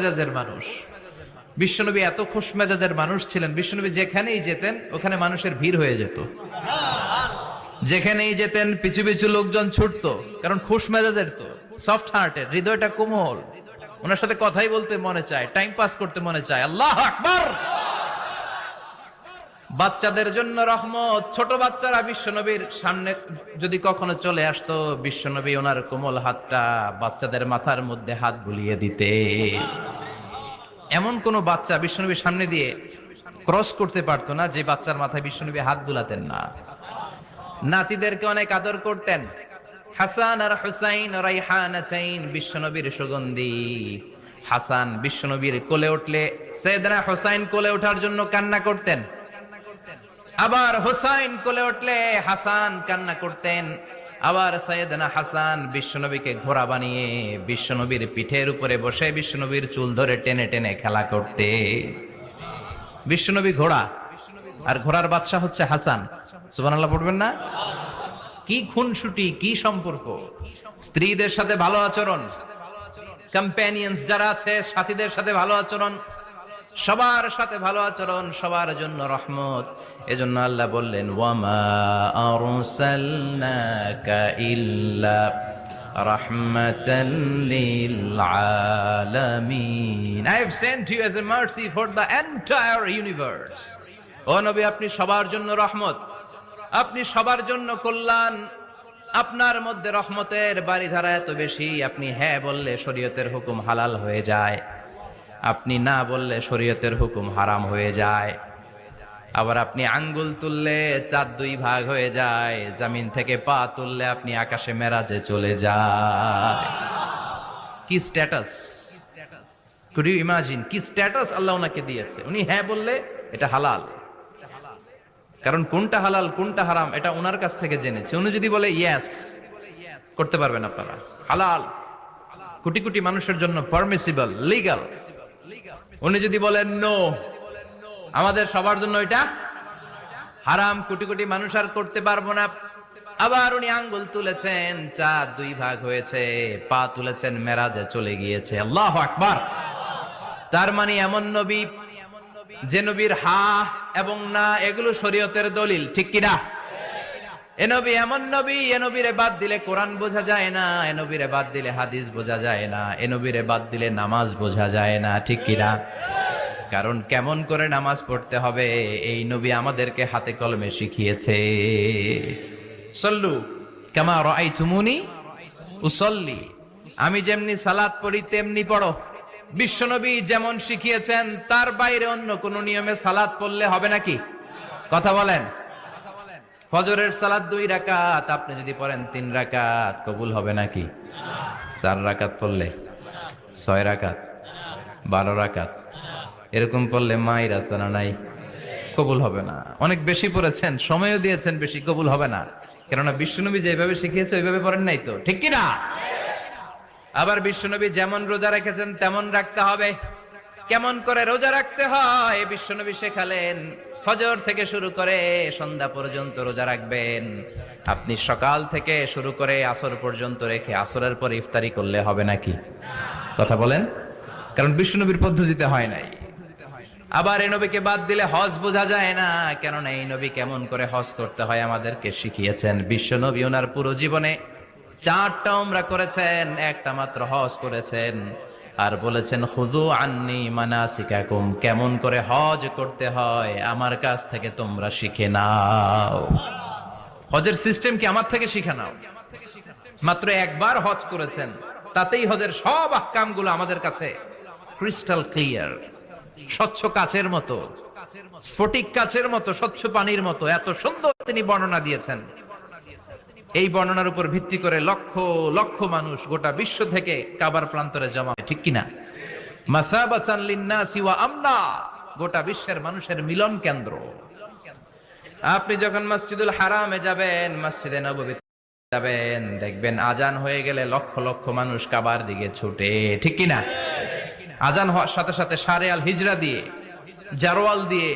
মেজাজের মানুষ। বিশ্বনবী এত খুশ মেজাজের মানুষ ছিলেন। বিশ্বনবী যেখানেই যেতেন, ওখানে মানুষের ভিড় হয়ে যেত। যেখানেই যেতেন, পিছু পিছু লোকজন ছুটত, কারণ খুশ মেজাজের তো সফট হার্টের হৃদয়টা কোমল। ওনার সাথে কথাই বলতে মনে চায় টাইম পাস করতে মনে চায়। আল্লাহ আকবার! বাচ্চাদের জন্য রহমত। ছোট বাচ্চারা বিশ্বনবীর সামনে যদি কখনো চলে আসতো, বিশ্বনবী ওনার কোমল হাতটা বাচ্চাদের মাথার মধ্যে হাত বুলিয়ে দিতে। এমন কোন বাচ্চা বিশ্বনবীর সামনে দিয়ে ক্রস করতে পারতো না, যে বাচ্চার মাথায় বিশ্বনবী হাত বুলাতেন না। নাতিদেরকে অনেক আদর করতেন। হাসান আর হুসাইন রাইহানাতাইন বিশ্বনবীর সুগন্ধি। হাসান বিশ্বনবীর কোলে উঠলে, সৈয়দনা হুসাইন কোলে ওঠার জন্য কান্না করতেন। আবার হুসাইন কোলে উঠলে হাসান কান্না করতেন। আবার সৈয়দনা হাসান বিশ্বনবীকে ঘোড়া বানিয়ে বিশ্বনবীর পিঠের উপরে বসে বিশ্বনবীর চুল ধরে টেনে টেনে খেলা করতে। বিশ্বনবী ঘোড়া, আর ঘোড়ার বাদশাহ হচ্ছে হাসান। সুবহানাল্লাহ পড়বেন না? কি খুনসুটি, কি সম্পর্ক? স্ত্রীদের সাথে ভালো আচরণ। কম্প্যানিয়ন্স যারা আছে, সাথীদের সাথে ভালো আচরণ। সবার সাথে ভালো আচরণ, সবার জন্য রহমত। এজন্য আল্লাহ বললেন, ওয়ামা ইল্লা sent you a mercy the universe আপনি সবার জন্য রহমত। আপনি সবার জন্য কল্যাণ। আপনার মধ্যে রহমতের বাড়িধারা এত বেশি, আপনি হ্যাঁ বললে শরীয়তের হুকুম হালাল হয়ে যায়। আপনি না বললে শরীয়তের হুকুম হারাম হয়ে যায়। আবার আপনি আঙ্গুল তুললে চার দুই ভাগ হয়ে যায়। জামিন থেকে পা তুললে আপনি আকাশে মেরাজে চলে যায়। কি স্ট্যাটাস কুড ইউ ইমাজিন কি স্ট্যাটাস আল্লাহ ওনাকে দিয়েছে? উনি হ্যাঁ বললে এটা হালাল। কারণ কোনটা হালাল, কোনটা হারাম, এটা ওনার কাছ থেকে জেনেছে। উনি যদি বলে ইয়েস করতে পারবেন আপনারা। হালাল। কোটি কোটি মানুষের জন্য পারমিসিবল লিগাল উনি যদি বলেন নো আমাদের সবার জন্য এটা হারাম, কোটি কোটি মানুষ আর করতে পারব না। আবার উনি আঙ্গুল তুলেছেন, চার দুই ভাগ হয়েছে, পা তুলেছেন, মেরাজে চলে গিয়েছে। আল্লাহ আকবার। তার মানে এমন নবী, যে নবীর হা এবং না, এগুলো শরীয়তের দলিল, ঠিক কিনা? এ নবী এমন নবী, এ নবীরে বাদ দিলে কোরআন বোঝা যায় না, এ নবীরে বাদ দিলে হাদিস বোঝা যায় না, এ নবীরে বাদ দিলে নামাজ বোঝা যায় না, ঠিক কিনা? কারণ কেমন করে নামাজ পড়তে হবে, এই নবী আমাদেরকে হাতে কলমে শিখিয়েছে। সল্লু কামা রাআইতুমুনি উসল্লি। আমি যেমনি সালাদ পড়ি, তেমনি পড়ো। বিশ্বনবী যেমন শিখিয়েছেন, তার বাইরে অন্য কোন নিয়মে সালাদ পড়লে হবে নাকি? কথা বলেন। ফজরের সালাত দুই রাকাত, আপনি যদি পড়েন তিন রাকাত, কবুল হবে নাকি? চার রাকাত পড়লে? ছয় রাকাত? বারো রাকাত? এরকম পড়লে মায়ের আসানা নাই? কবুল হবে না। অনেক বেশি পড়েছেন, সময়ও দিয়েছেন, বেশি কবুল হবে না। কেননা বিশ্বনবী যেভাবে শিখিয়েছে, ওইভাবে পড়েন নাই তো। ঠিক কি না আবার বিশ্বনবী যেমন রোজা রেখেছেন, তেমন রাখতে হবে। কেমন করে রোজা রাখতে হয়, বিশ্বনবী শেখালেন। ফজর থেকে শুরু করে সন্ধ্যা পর্যন্ত রোজা রাখবেন। আপনি সকাল থেকে শুরু করে আসর পর্যন্ত রেখে আসরের পর ইফতারি করলে হবে নাকি? কথা বলেন? কারণ বিষ্ণুনবীর পদ্ধতিতে হয় নাই। আবার এই নবীকে বাদ দিলে হজ বোঝা যায় না। কেননা এই নবী কেমন করে হজ করতে হয় আমাদেরকে শিখিয়েছেন। বিশ্ব নবী ওনার পুরো জীবনে চারটা উমরা করেছেন, একটা মাত্র হজ করেছেন। আর বলেছেন খুদু আন্নি মানাসিকাকুম, কেমন করে হজ করতে হয়? আমার কাছ থেকে তোমরা শিখে নাও। হজের সিস্টেম কি আমার থেকে শিখে নাও? মাত্র একবার হজ করেছেন, তাতেই হজের সব আহকামগুলো আমাদের কাছে ক্রিস্টাল ক্লিয়ার স্বচ্ছ কাচের মতো, স্ফটিক কাচের মতো, স্বচ্ছ পানির মতো, এত সুন্দর তিনি বর্ণনা দিয়েছেন। এই বর্ণনার উপর ভিত্তি করে লক্ষ লক্ষ মানুষ গোটা বিশ্ব থেকে কাবার প্রান্তরে জমা ঠিক কিনা? গোটা বিশ্বের মানুষের মিলন কেন্দ্র। আপনি যখন মসজিদুল হারামে যাবেন, মসজিদে নববী যাবেন, দেখবেন আজান হয়ে গেলে লক্ষ লক্ষ মানুষ কাবার দিকে ছুটে, ঠিক কিনা? আজান হওয়ার সাথে সাথে সারে আল হিজরা দিয়ে, জারোয়াল দিয়ে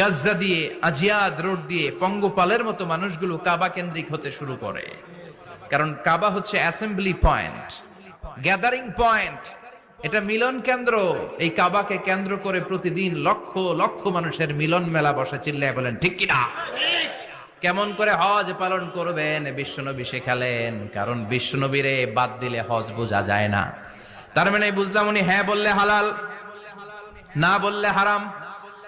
গাজ্জা দিয়ে, আজিয়াদ রোড দিয়ে পঙ্গপালের মতো মানুষগুলো কাবা কেন্দ্রিক হতে শুরু করে। কারণ কাবা হচ্ছে অ্যাসেম্বলি পয়েন্ট গ্যাদারিং পয়েন্ট এটা মিলন কেন্দ্র। এই কাবাকে কেন্দ্র করে প্রতিদিন লক্ষ লক্ষ মানুষের মিলন মেলা বসে, চিল্লায় বলেন, ঠিক কিনা কেমন করে হজ পালন করবেন? বিশ্বনবী শেখালেন, কারণ বিশ্বনবীরে বাদ দিলে হজ বোঝা যায় না। তার মানে বুঝলাম উনি হ্যাঁ বললে হালাল, না বললে হারাম।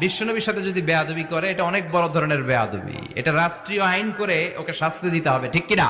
বিশ্বনবীর সাথে যদি বেয়াদবি করে, এটা অনেক বড় ধরনের বেয়াদবি। এটা রাষ্ট্রীয় আইন করে ওকে শাস্তি দিতে হবে, ঠিক কিনা?